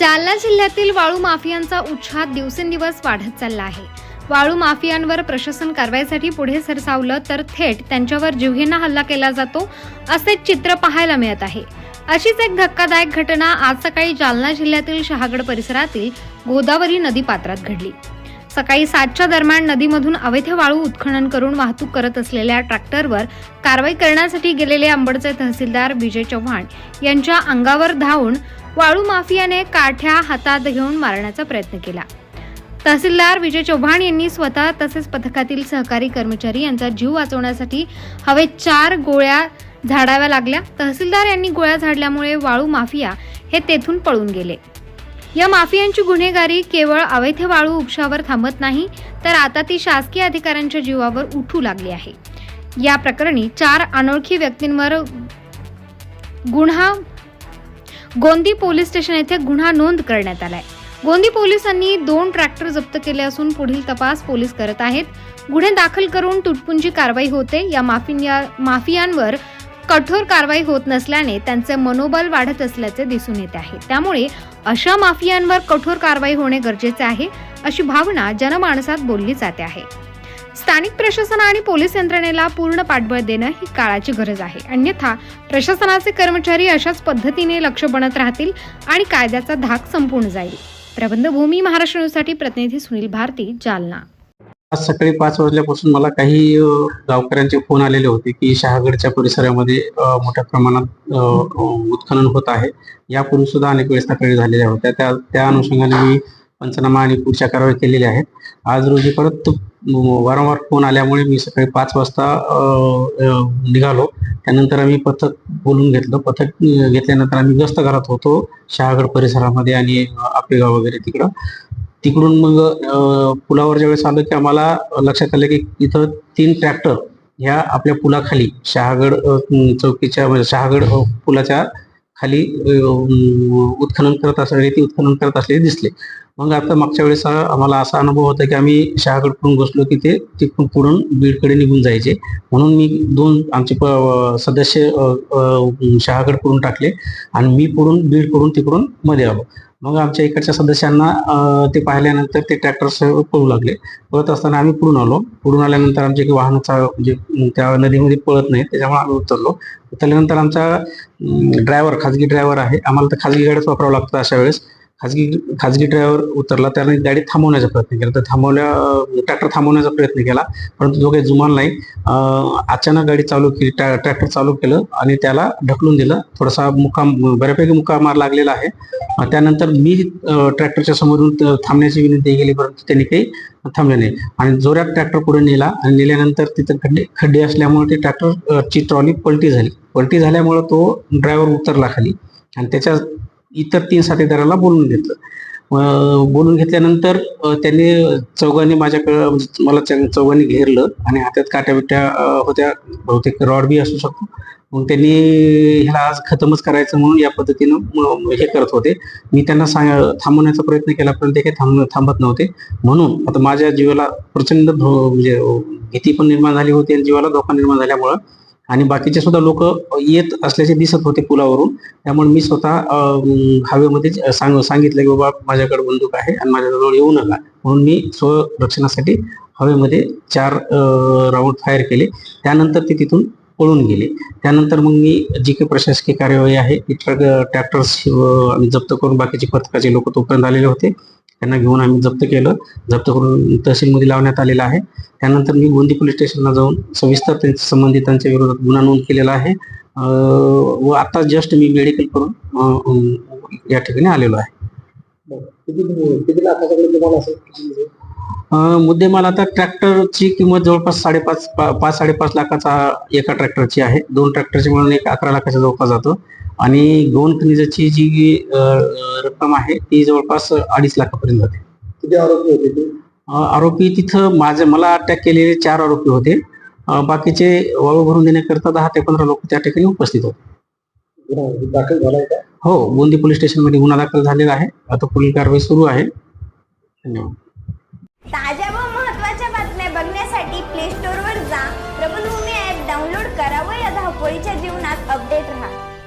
जालना जिल्ह्यातील वाळू माफियांचा उच्छाद दिवसेंदिवस वाढत चालला आहे. वाळू माफियांवर प्रशासन कारवाईसाठी पुढे सरसावलं तर थेट त्यांच्यावर जीवघेणा हल्ला केला जातो असे चित्र पाहायला मिळत आहे. अशीच एक धक्कादायक घटना आज सकाळी जालना जिल्ह्यातील शहागड परिसरातील गोदावरी नदी पात्रात घडली. सकाळी सातच्या दरम्यान नदीमधून अवैध वाळू उत्खनन करून वाहतूक करत असलेल्या ट्रॅक्टरवर कारवाई करण्यासाठी गेलेले अंबडचे तहसीलदार विजय चव्हाण यांच्या अंगावर धावून वाळू माफियाने काठ्या हातात घेऊन मारण्याचा प्रयत्न केला. तहसीलदार विजय चव्हाण यांनी स्वतः तसेच पथकातील सहकारी कर्मचारी यांचा जीव वाचवण्यासाठी हवेत चार गोळ्या झाडाव्या लागल्या. तहसीलदार यांनी गोळ्या झाडल्यामुळे वाळू माफिया हे तेथून पळून गेले. या माफियांची गुन्हेगारी केवळ अवैध वाळू उपशावर थांबत नाही तर आता ती शासकीय अधिकाऱ्यांच्या जीवावर उठू लागली आहे. या प्रकरणी चार अनोळखी व्यक्तींवर गुन्हा गोंदी पोलीस स्टेशन येथे गुन्हा नोंद करण्यात आलाय. गोंदी पोलिसांनी दोन ट्रॅक्टर जप्त केले असून पुढील तपास पोलीस करत आहेत. गुन्हे दाखल करून तुटपुंजी कारवाई होते. या माफिया माफियांवर कठोर कारवाई होत नसल्याने त्यांचे मनोबल वाढत असल्याचे दिसून येते आहे. त्यामुळे अशा माफियांवर कठोर कारवाई होणे गरजेचे आहे अशी भावना जनमानसात बोलली जाते आहे. स्थानिक प्रशासन आणि पोलीस यंत्रणेला पूर्ण पाठबळ देणं ही काळाची गरज आहे. अन्यथा प्रशासनाचे कर्मचारी अशाच पद्धतीने लक्ष बनत राहतील आणि कायद्याचा धाक संपूर्ण जाईल. प्रबंधभूमी महाराष्ट्र न्यूजसाठी प्रतिनिधी सुनील भारती जालना. आज सकाळी पाच वाजल्यापासून मला काही गावकऱ्यांचे फोन आलेले होते की शहागडच्या परिसरामध्ये मोठ्या प्रमाणात उत्खनन होत आहे. यापूर्वी सुद्धा अनेक वेळेस तक्रारी झालेल्या होत्या. त्या त्या अनुषंगाने मी पंचनामा आणि पुढच्या कारवाई केलेल्या आहेत. आज रोजी परत वारंवार फोन आल्यामुळे मी सकाळी पाच वाजता निघालो. त्यानंतर आम्ही पथक बोलून घेतलं. पथक घेतल्यानंतर आम्ही गस्त घरात होतो. शहागड परिसरामध्ये आणि आपेगाव वगैरे तिकडं. तिकडून मग पुलावर ज्यावेळेस आलो की आम्हाला लक्षात आलं की इथं तीन ट्रॅक्टर ह्या आपल्या पुलाखाली शहागड चौकीच्या म्हणजे शहागड पुलाच्या खाली उत्खनन करत असलेले रेती उत्खनन करत असलेले दिसले. मग आता मागच्या वेळेस आम्हाला असा अनुभव होता की आम्ही शहागडकडून घुसलो की ते तिकडून पुढून बीडकडे निघून जायचे. म्हणून मी दोन आमचे प- सदस्य शहागड अ, शहागडकडून टाकले आणि मी पुढून बीडकडून तिकडून मध्ये आलो. मग आमच्या इकडच्या सदस्यांना ते पाहिल्यानंतर ते ट्रॅक्टर पळू लागले. पळत असताना आम्ही पुढून आलो. पुढून आल्यानंतर आमचे काही वाहन म्हणजे त्या नदीमध्ये पळत नाही. त्याच्यामुळे आम्ही उतरलो. उतरल्यानंतर आमचा ड्रायव्हर खाजगी ड्रायव्हर आहे. आम्हाला तर खाजगी गाड्याच वापरावं लागतं अशा वेळेस. खाजगी खाजगी ड्रायव्हर उतरला त्याने गाडी थांबवण्याचा प्रयत्न केला. तर थांबवल्या ट्रॅक्टर थांबवण्याचा प्रयत्न केला. परंतु जो काही जुमान नाही अचानक गाडी चालू केली ट्रॅक्टर चालू केलं आणि त्याला ढकलून दिलं. थोडासा मुक्काम बऱ्यापैकी मुक्का मार लागलेला आहे. त्यानंतर मी ट्रॅक्टरच्या समोरून थांबण्याची विनंती केली परंतु त्यांनी काही थांबले नाही. आणि जोरात ट्रॅक्टर पुढे नेला आणि नेल्यानंतर तिथं खड्डे खड्डे असल्यामुळे ते ट्रॅक्टरची ट्रॉली पलटी झाली. पलटी झाल्यामुळं तो ड्रायव्हर उतरला खाली. आणि त्याच्या इतर तीन साथीदाराला बोलून घेतलं. बोलून घेतल्यानंतर त्यांनी चौघांनी माझ्याकडं म्हणजे मला च- चौघांनी घेरलं आणि हातात काट्या बिट्या होत्या. बहुतेक रॉड बी असू शकतो. मग त्यांनी ह्याला आज खतमच करायचं म्हणून या पद्धतीनं हे करत होते. मी त्यांना सांग थांबवण्याचा प्रयत्न केला पण ते काही थांब थांबत नव्हते. म्हणून आता माझ्या जीवाला प्रचंड म्हणजे भीती पण निर्माण झाली होती आणि जीवाला धोका निर्माण झाल्यामुळं आणि बाकीचे सुद्धा लोक येत असल्याचे दिसत होते पुलावरून. त्यामुळे मी स्वतः हवेमध्ये सांग सांगितलं की बाबा माझ्याकडे बंदूक आहे आणि माझ्याजवळ येऊ नका. म्हणून मी स्वरक्षणासाठी हवेमध्ये चार राऊंड फायर केले. त्यानंतर ते तिथून पळून गेले. त्यानंतर मग मी जी काही प्रशासकीय कार्यवाही आहे ती ट्रक ट्रॅक्टर्स आम्ही जप्त करून बाकीचे पथकाचे लोक तोपर्यंत आलेले होते. त्यांना घेऊन आम्ही जप्त केलं. जप्त करून तहसीलमध्ये लावण्यात आलेलं आहे. त्यानंतर मी गोंदी पोलीस स्टेशनला जाऊन सविस्तर त्यांच्या संबंधितांच्या विरोधात गुन्हा नोंद केलेला आहे. व आता जस्ट मी मेडिकल करून या ठिकाणी आलेलो आहे. मुद्देमाल आता ट्रॅक्टरची किंमत जवळपास साडेपाच पाच साडेपाच लाखाचा एका ट्रॅक्टरची आहे. दोन ट्रॅक्टरची मिळून एक अकरा लाखाच्या जवळपास जातो. आणि गौण खनिजाची जी रक्कम आहे ती जवळपास अडीच लाखापर्यंत जाते. किती आरोपी होते ते? आरोपी तिथं माझे मला अटॅक केलेले चार आरोपी होते. बाकीचे वाळू भरून देण्याकरता दहा ते पंधरा लोक त्या ठिकाणी उपस्थित होते. दाखल झालाय का? हो गोंदी पोलीस स्टेशनमध्ये गुन्हा दाखल झालेला आहे. आता पुढील कारवाई सुरू आहे. धन्यवाद. ताज्या व महत्त्वाच्या बातम्या बघण्यासाठी प्ले स्टोअरवर जा. प्रबलभूमी ॲप डाउनलोड करा व या धावपळीच्या जीवनात अपडेट राहा.